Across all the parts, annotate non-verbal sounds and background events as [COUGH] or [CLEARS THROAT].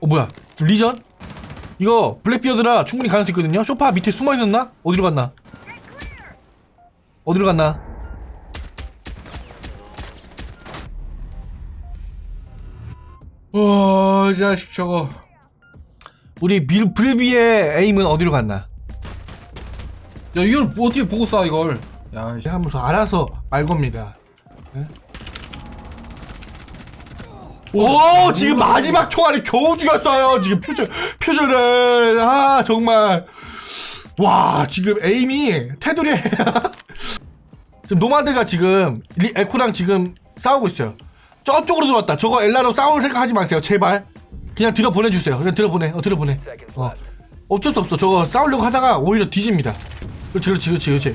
어 뭐야 저 리전? 이거 블랙비어드라 충분히 가능성 있거든요 소파 밑에 숨어있었나? 어디로 갔나? 어디로 갔나? 와, 이 자식 저거. 우리 빌, 빌비의 에임은 어디로 갔나? 야, 이걸 뭐 어떻게 보고 쏴, 이걸. 야, 이 씨. 하면서 알아서 말 겁니다 예? 오 지금 마지막 총알이 겨우 죽였어요. 지금 표절 표절을. 아 정말. 와 지금 에임이 테두리 [LAUGHS] 지금 노마드가 지금 리- 에코랑 지금 싸우고 있어요. 저쪽으로 들어왔다. 저거 엘라로 싸울 생각 하지 마세요. 제발. 그냥 들어 보내주세요. 그냥 들어 보내. 어 들어 보내. 어. 어쩔 수 없어. 저거 싸우려고 하다가 오히려 뒤집니다. 그렇지 그렇지 그렇지 그렇지.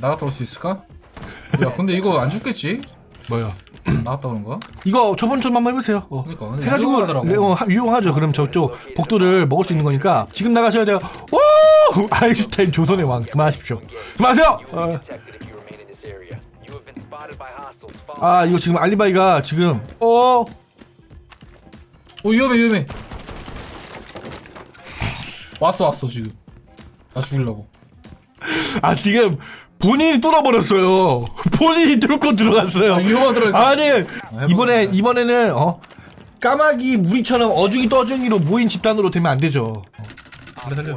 나갔다 올 수 있을까? 야, 근데 이거 안 죽겠지? 뭐야 [CLEARS THROAT] 나갔다 오는 거야? 이거 저번 처럼 한번 해보세요. 어. 그러니까, 근데 해가지고 유용하더라고. 네, 어, 하- 유용하죠. 그럼 저쪽 복도를 먹을 수 있는 거니까 지금 나가셔야 돼요. 오! [LAUGHS] 아인슈타인 조선의 왕 그만하십시오. 그만하세요. 어. 아 이거 지금 알리바이가 지금 어 어, 위험해, 위험해. 왔어, 왔어, 지금. 나 죽이려고. 아 지금 본인이 뚫어버렸어요. [LAUGHS] 본인이 뚫고 들어갔어요. 아, 위험하더라니까. 아니 해보겠습니다. 이번에 이번에는 어 까마귀 무리처럼 어중이 떠중이로 모인 집단으로 되면 안 되죠. 달려.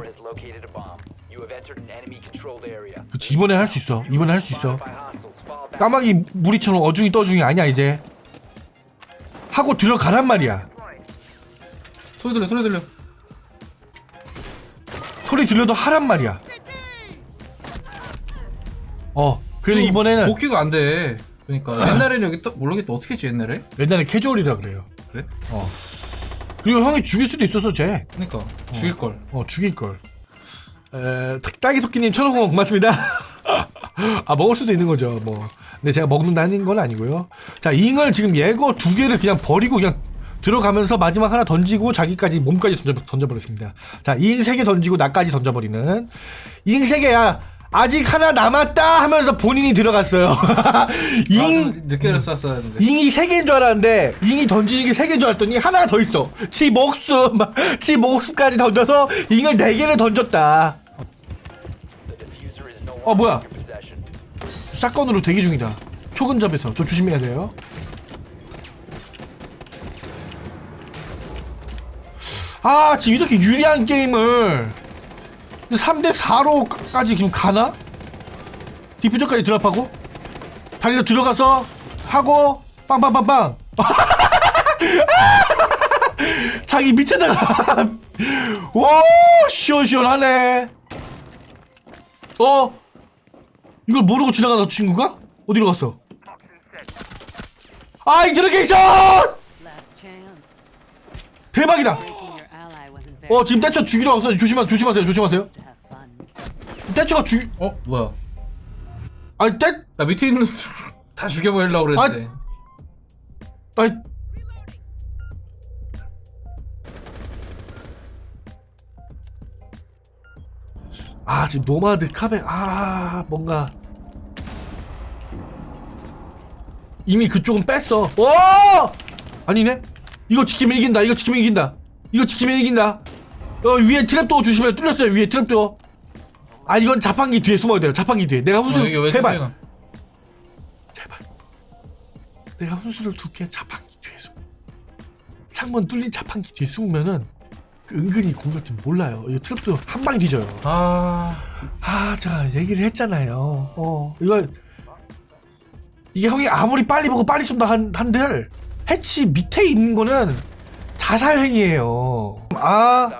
그렇지 이번에 할 수 있어. 이번에 할 수 있어. 까마귀 무리처럼 어중이 떠중이 아니야 이제 하고 들어가란 말이야 소리 들려, 소리 들려. 소리 들려도 하란 말이야 어 그래도 이거 이번에는 복귀가 안 돼. 그러니까 옛날에는 여기 또 모르겠다 어떻게 했지 옛날에? 옛날에 캐주얼이라 그래요. 그래? 어. 그리고 형이 죽일 수도 있어서 쟤. 그러니까 죽일 걸. 어 죽일 걸. 에, 딸기 토끼님 천원 공 고맙습니다. [LAUGHS] 아 먹을 수도 있는 거죠 뭐. 근데 제가 먹는다는 건 아니고요. 자 잉을 지금 예거 두 개를 그냥 버리고 그냥 들어가면서 마지막 하나 던지고 자기까지 몸까지 던져, 던져버렸습니다. 자 잉 세 개 던지고 나까지 던져버리는. 잉 세 개야 아직 하나 남았다 하면서 본인이 들어갔어요 [LAUGHS] 잉 아, 늦게 쐈어야 했는데. 잉이 세 개인 줄 알았는데 잉이 던지는 게 세 개인 줄 알았더니 하나가 더 있어. 지 목숨, [LAUGHS] 지 목숨까지 던져서 잉을 네 개를 던졌다. 어 뭐야? 샷건으로 대기 중이다. 초근접에서 저 조심해야 돼요. 아 지금 이렇게 유리한 게임을 3대 4로까지 지금 가나? 디퓨저까지 드랍하고? 달려 들어가서 하고 빵빵빵빵. [LAUGHS] 자기 밑에다가 [LAUGHS] 와 시원시원하네. 어? 이걸 모르고 지나가다 친구가? 어디로 갔어? 아이 chance. 대박이다 어 지금 떼쳐 죽이러 왔어 조심하 조심하세요 조심하세요. 떼쳐가 죽 어 뭐야? 아니 떼나 밑에 있는 다 죽여버리려고 그랬는데. 아니. 아 지금 노마드 카베 아 뭔가. 이미 그쪽은 뺐어. 와 아니네? 이거 지키면 이긴다 이거 지키면 이긴다. 이거 지키면 이긴다 어 위에 트랩도 조심해. 뚫렸어요 위에 트랩도 아 이건 자판기 뒤에 숨어야 돼요 자판기 뒤에. 내가 어, 후수 왜 제발? 제발. 내가 훈수를 두게 자판기 뒤에 숨. 창문 뚫린 자판기 뒤에 숨으면은 그 은근히 공격 팀 몰라요. 이거 트랩도 한 방에 뒤져요. 아. 아 제가 얘기를 했잖아요. 어. 이거 이게 형이 아무리 빨리 보고 빨리 쏜다 한, 한들 해치 밑에 있는 거는 자살 행위예요. 아.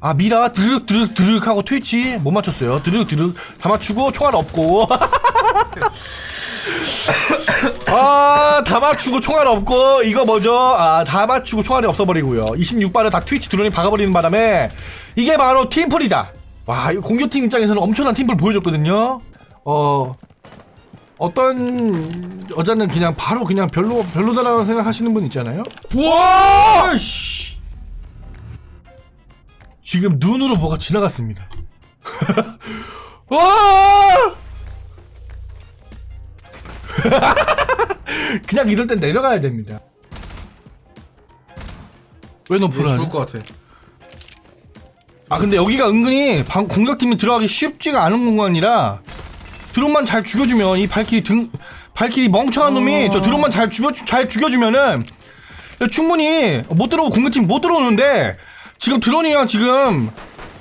아 미라 드륵 드륵 드륵 하고 트위치 못 맞췄어요. 드륵 드륵. 다 맞추고 총알 없고. [LAUGHS] 아다 맞추고 총알 없고. 이거 뭐죠? 아다 맞추고 총알이 없어버리고요. 26발을 다 트위치 드론이 박아버리는 바람에 이게 바로 팀플이다. 와 이거 공격팀 입장에서는 엄청난 팀플 보여줬거든요. 어 어떤 여자는 그냥 바로 그냥 별로 별로다라고 생각하시는 분 있잖아요 와 씨. 지금 눈으로 뭐가 지나갔습니다. [LAUGHS] 와! [LAUGHS] 그냥 이럴 땐 내려가야 됩니다. 왜얘 너프를 죽을? 것 같아. 아 근데 여기가 은근히 방- 공격팀이 들어가기 쉽지가 않은 공간이라 드론만 잘 죽여주면 이 발키리 등 발키리 멍청한 놈이 저 드론만 잘 죽여 잘 죽여주면은 충분히 못 들어오고 공격팀 못 들어오는데 지금 드론이랑 지금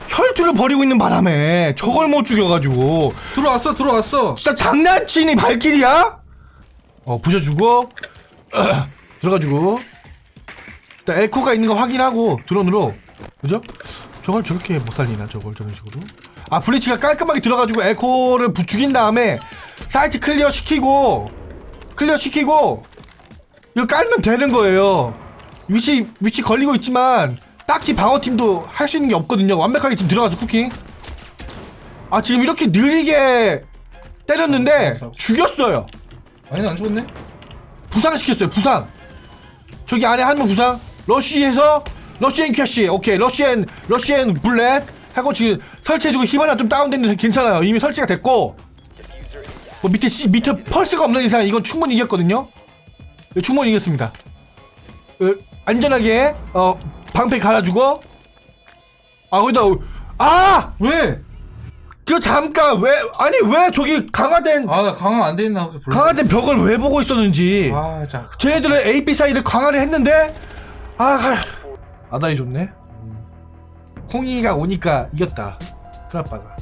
혈투를 벌이고 있는 바람에 저걸 못 죽여가지고 들어왔어, 들어왔어. 진짜 장난치니 발길이야? 어 부셔주고 [CLEARS THROAT] 들어가지고 일단 에코가 있는 거 확인하고 드론으로 그죠? 저걸 저렇게 못 살리나 저걸 저런 식으로 아 블리치가 깔끔하게 들어가지고 에코를 부- 죽인 다음에 사이트 클리어 시키고 클리어 시키고 이거 깔면 되는 거예요. 위치 위치 걸리고 있지만 딱히 방어팀도 할 수 있는 게 없거든요. 완벽하게 지금 들어가서 쿠킹. 아 지금 이렇게 느리게 때렸는데 죽였어요. 아니, 안 죽었네? 부상시켰어요 부상. 저기 안에 한 명 부상. 러쉬해서 러쉬 앤 캐시. 오케이 러쉬 앤 러쉬 앤 블렛 하고 지금 설치해주고 힘 하나 좀 다운된 데서 괜찮아요 이미 설치가 됐고 뭐 밑에 씨 밑에 펄스가 없는 이상 이건 충분히 이겼거든요 네, 충분히 이겼습니다 어, 안전하게 어 방패 갈아주고 아 거기다 아! 왜? 그 잠깐 왜 아니 왜 저기 강화된 아, 나 강화 안 돼 있나? 몰라. 강화된 벽을 왜 보고 있었는지 아, 자. 쟤네들은 A, B 사이를 강화를 했는데 아 가- 아다리 좋네 콩이가 오니까 이겼다. 큰아빠가.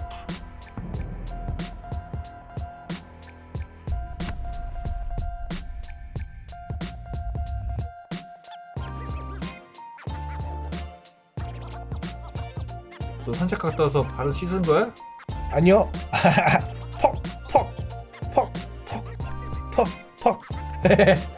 너 산책 갔다 와서 발을 씻은 거야? 아니요. [LAUGHS] 퍽 퍽 퍽 퍽 퍽 퍽 [LAUGHS]